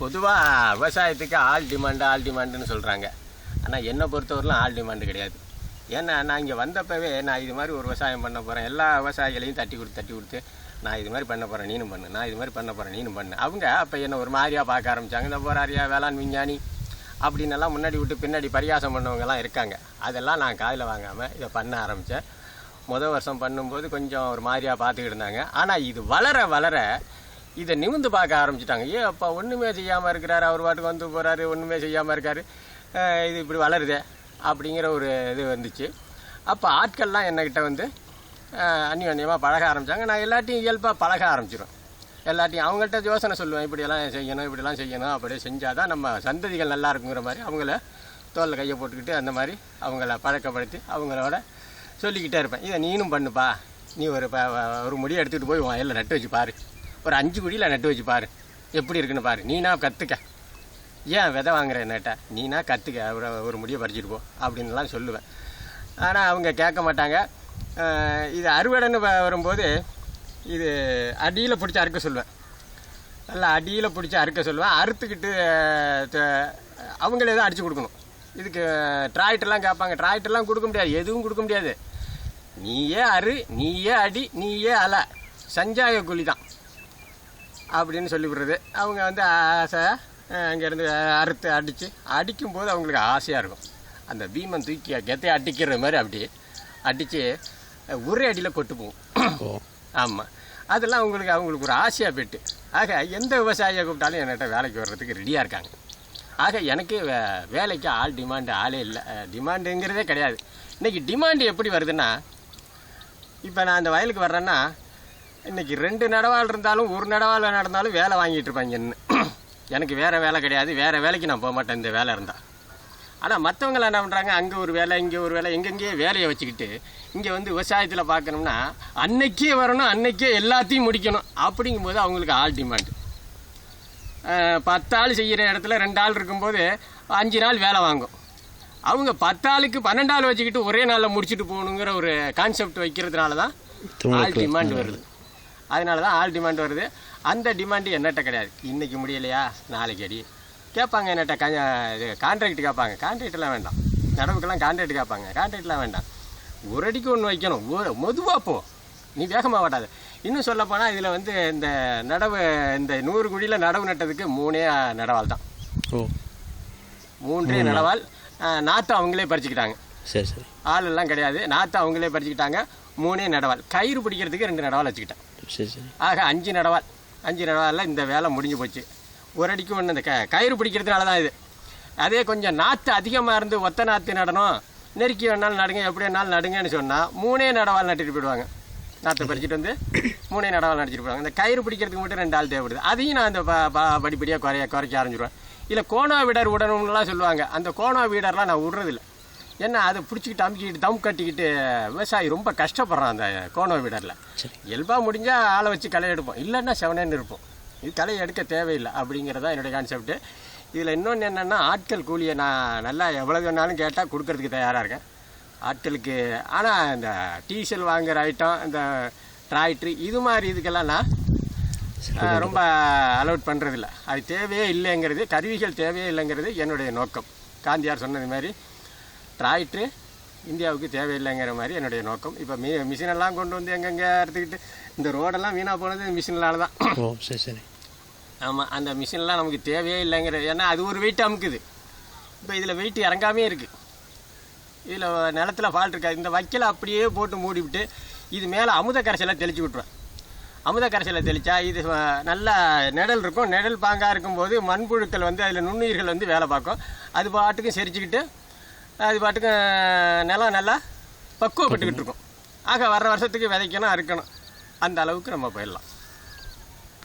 பொதுவாக விவசாயத்துக்கு ஆள் டிமாண்டு ஆள் டிமாண்டுன்னு சொல்கிறாங்க ஆனால் என்னை பொறுத்தவரையிலும் ஆள் டிமாண்டு கிடையாது. ஏன்னா நான் இங்கே வந்தப்பவே நான் இது மாதிரி ஒரு விவசாயம் பண்ண போகிறேன் எல்லா விவசாயிகளையும் தட்டி கொடுத்து தட்டி கொடுத்து நான் இது மாதிரி பண்ண போகிறேன் நீனும் பண்ணு. நான் இது மாதிரி பண்ண போகிறேன் நீனும் பண்ணு. அவங்க அப்போ என்ன ஒரு மாதிரியாக பார்க்க ஆரம்பித்தாங்க இந்த போராரியா வேளாண் விஞ்ஞானி அப்படின்னெல்லாம் முன்னாடி விட்டு பின்னாடி பரிகாசம் பண்ணவங்கலாம் இருக்காங்க. அதெல்லாம் நான் காதில் வாங்காமல் இதை பண்ண ஆரம்பித்தேன் முதல் வருஷம் பண்ணும்போது கொஞ்சம் ஒரு மாதிரியாக பார்த்துக்கிட்டு இருந்தாங்க. ஆனால் இது வளர வளர இதை நிமிந்து பார்க்க ஆரம்பிச்சிட்டாங்க. ஏ அப்பா ஒன்றுமே செய்யாமல் இருக்கிறாரு. அவர் பாட்டுக்கு வந்து போகிறாரு ஒன்றுமே செய்யாமல் இருக்காரு. இது இப்படி வளருதே அப்படிங்கிற ஒரு இது வந்துச்சு. அப்போ ஆட்கள்லாம் என்கிட்ட வந்து அஹ் பழக ஆரம்பித்தாங்க நான் எல்லாத்தையும் இயல்பாக பழக ஆரம்பிச்சிடும் எல்லாத்தையும் அவங்கள்ட்ட யோசனை சொல்லுவேன். இப்படியெல்லாம் செய்யணும் இப்படிலாம் செய்யணும். அப்படியே செஞ்சால் தான் நம்ம சந்ததிகள் நல்லா இருக்குங்கிற மாதிரி அவங்கள தோலில் கையை போட்டுக்கிட்டு அந்த மாதிரி அவங்கள பழக்கப்படுத்தி அவங்களோட சொல்லிக்கிட்டே இருப்பேன். இதை நீனும் பண்ணுப்பா. நீ ஒரு ப ஒரு முடியை எடுத்துகிட்டு போய் வயலில் நட்டு வச்சு பாரு. ஒரு அஞ்சு குடியில் நட்டு வச்சு பாரு. எப்படி இருக்குன்னு பாரு. நீனா கற்றுக்க ஏன் விதை வாங்குற என்னட்ட? நீனா கற்றுக்க ஒரு ஒரு முடியை பறிச்சிட்டு போ. அப்படின்லாம் சொல்லுவேன். ஆனால் அவங்க கேட்க மாட்டாங்க. இது அறுவடைன்னு வ- வரும்போது இது அடியில் பிடிச்சி அறுக்க சொல்லுவேன். நல்லா அடியில் பிடிச்சி அறுக்க சொல்லுவேன். அறுத்துக்கிட்டு த- அவங்களே தான் அடித்து கொடுக்கணும். இதுக்கு டிராக்டர்லாம் கேட்பாங்க. டிராக்டர்லாம் கொடுக்க முடியாது. எதுவும் கொடுக்க முடியாது. நீயே அறு நீயே அடி நீயே அலை. சஞ்சாய கூலி தான். அப்படின்னு சொல்லி விடுறது அவங்க வந்து ஆசை அங்கேருந்து அறுத்து அடித்து அடிக்கும்போது அவங்களுக்கு ஆசையாக இருக்கும். அந்த பீமன் தூக்கி கெத்தையை அடிக்கிற மாதிரி அப்படி அடித்து ஒரே அடியில் கொட்டு போகும். ஆமாம் அதெல்லாம் அவங்களுக்கு அவங்களுக்கு ஒரு ஆசையாக போயிட்டு. ஆக எந்த விவசாயியை கூப்பிட்டாலும் என்கிட்ட வேலைக்கு வர்றதுக்கு ரெடியாக இருக்காங்க. ஆக எனக்கு வே- வேலைக்கு ஆள் டிமாண்டு ஆளே இல்லை. டிமாண்டுங்கிறதே கிடையாது. இன்றைக்கி டிமாண்டு எப்படி வருதுன்னா இப்போ நான் அந்த வயலுக்கு வர்றேன்னா இன்னைக்கு ரெண்டு நடவாள் இருந்தாலும் ஒரு நடவாள் நடந்தாலும் வேலை வாங்கிட்டு இருப்பாங்க என்ன. எனக்கு வேறு வேலை கிடையாது வேறு வேலைக்கு நான் போக மாட்டேன் இந்த வேலை இருந்தால் ஆனால் மற்றவங்களாம் என்ன பண்ணுறாங்க அங்கே ஒரு வேலை இங்கே ஒரு வேலை எங்கெங்கேயே வேலையை வச்சுக்கிட்டு இங்கே வந்து விவசாயத்தில் பார்க்கணும்னா அன்னைக்கே வரணும் அன்னைக்கே எல்லாத்தையும் முடிக்கணும். அப்படிங்கும்போது அவங்களுக்கு ஆள் டிமாண்டு பத்து ஆள் செய்கிற இடத்துல ரெண்டு ஆள் இருக்கும்போது அஞ்சு நாள் வேலை வாங்கும். அவங்க பத்து ஆளுக்கு பன்னெண்டு ஆள் வச்சுக்கிட்டு ஒரே நாளில் முடிச்சுட்டு போகணுங்கிற ஒரு கான்செப்ட் வைக்கிறதுனால தான் ஆள் டிமாண்ட் வருது. அதனால தான் ஆள் டிமாண்ட் வருது. அந்த டிமாண்டு என்னட்ட கிடையாது. இன்னைக்கு முடியலையா? நாளைக்கு அடி. கேட்பாங்க என்னட்ட க இது கான்ட்ராக்ட் கேட்பாங்க. கான்ட்ராக்ட்லாம் வேண்டாம். நடவுக்கெல்லாம் கான்ட்ராக்ட் கேட்பாங்க. கான்ட்ராக்ட்லாம் வேண்டாம். ஒரு அடிக்கு ஒன்று வைக்கணும். ஒரு மெதுவாக போ. நீ வேகமாக ஓட்டாத இன்னும் சொல்ல போனால் இதில் வந்து இந்த நடவு இந்த நூறு குழியில் நடவு நட்டதுக்கு மூணே நடவால் தான். ஓ. மூன்றே நடவால் நாற்று அவங்களே பறிச்சுக்கிட்டாங்க. சரி சரி. ஆள் எல்லாம் கிடையாது. நாற்று அவங்களே பறிச்சுக்கிட்டாங்க. மூணே நடவால் கயிறு பிடிக்கிறதுக்கு ரெண்டு நடவால் வச்சுக்கிட்டேன். சரி சரி. ஆக அஞ்சு நடவால் அஞ்சு நடவாலில் இந்த வேலை முடிஞ்சு போச்சு. ஒரு அடிக்கு ஒன்று இந்த க கயிறு பிடிக்கிறதுனால தான் இது. அதே கொஞ்சம் நாற்று அதிகமாக இருந்து ஒத்த நாற்று நடணும். நெருக்கி வேணாலும் நடுங்க எப்படி வேணாலும் நடுங்கன்னு சொன்னால் மூணே நடவால் நட்டுட்டு போயிடுவாங்க. நாற்றை பறிச்சுட்டு வந்து மூணே நடவால் நடிச்சிட்டு போயிடுவாங்க. இந்த கயிறு பிடிக்கிறதுக்கு மட்டும் ரெண்டு ஆள் தேவைப்படுது. அதையும் நான் அந்த ப படிப்படியாக குறைய குறைக்க ஆரம்பிச்சிடுவேன் இல்லை கோணா வீடர் விடணும்னுலாம் சொல்லுவாங்க. அந்த கோணா வீடர்லாம் நான் விடுறதில்லை. ஏன்னா அதை பிடிச்சிக்கிட்டு அமுக்கிக்கிட்டு தம் கட்டிக்கிட்டு விவசாயி ரொம்ப கஷ்டப்படுறான் அந்த கோணோ வீடரில். இயல்பாக முடிஞ்சால் ஆளை வச்சு களை எடுப்போம். இல்லைன்னா செவனேன்னு இருப்போம். இது களை எடுக்க தேவையில்லை அப்படிங்கிறதா என்னுடைய கான்செப்ட்டு இதில் இன்னொன்று என்னென்னா ஆட்கள் கூலியை நான் நல்லா எவ்வளோ வேணாலும் கேட்டால் கொடுக்கறதுக்கு தயாராக இருக்கேன். ஆட்களுக்கு ஆனால் இந்த டீசல் வாங்குற ஐட்டம் இந்த டிராக்டர் இது மாதிரி இதுக்கெல்லாம் நான் ரொம்ப அலோட் பண்ணுறதில்ல அது தேவையே இல்லைங்கிறது கருவிகள் தேவையே இல்லைங்கிறது என்னுடைய நோக்கம். காந்தியார் சொன்னது மாதிரி டிராக்டரு இந்தியாவுக்கு தேவையில்லைங்கிற மாதிரி என்னுடைய நோக்கம். இப்போ மீ மிஷினெல்லாம் கொண்டு வந்து எங்கெங்கே எடுத்துக்கிட்டு இந்த ரோடெல்லாம் வீணாக போனது மிஷினால தான். ஓ சரி சரி. ஆமாம் அந்த மிஷின்லாம் நமக்கு தேவையே இல்லைங்கிற ஏன்னா அது ஒரு வெயிட் அமுக்குது. இப்போ இதில் வெயிட் இறங்காமே இருக்குது இதில் நிலத்துல ஃபால்ட் இருக்காது. இந்த வைக்கலை அப்படியே போட்டு மூடிவிட்டு இது மேலே அமுத கரைசலை தெளிச்சு விட்ருவேன் அமுத கரைசலை தெளித்தா இது நல்லா நிழல் இருக்கும். நிழல் பாங்காக இருக்கும்போது மண்புழுக்கள் வந்து அதில் நுண்ணுயிர்கள் வந்து வேலை பார்க்கும். அது பாட்டுக்கும் செரிச்சுக்கிட்டு அது பாட்டுக்கும் நிலம் நல்லா பக்குவப்பட்டுக்கிட்டு இருக்கும். ஆக வர்ற வருஷத்துக்கு விதைக்கணும் அறுக்கணும். அந்த அளவுக்கு நம்ம போயிடலாம்.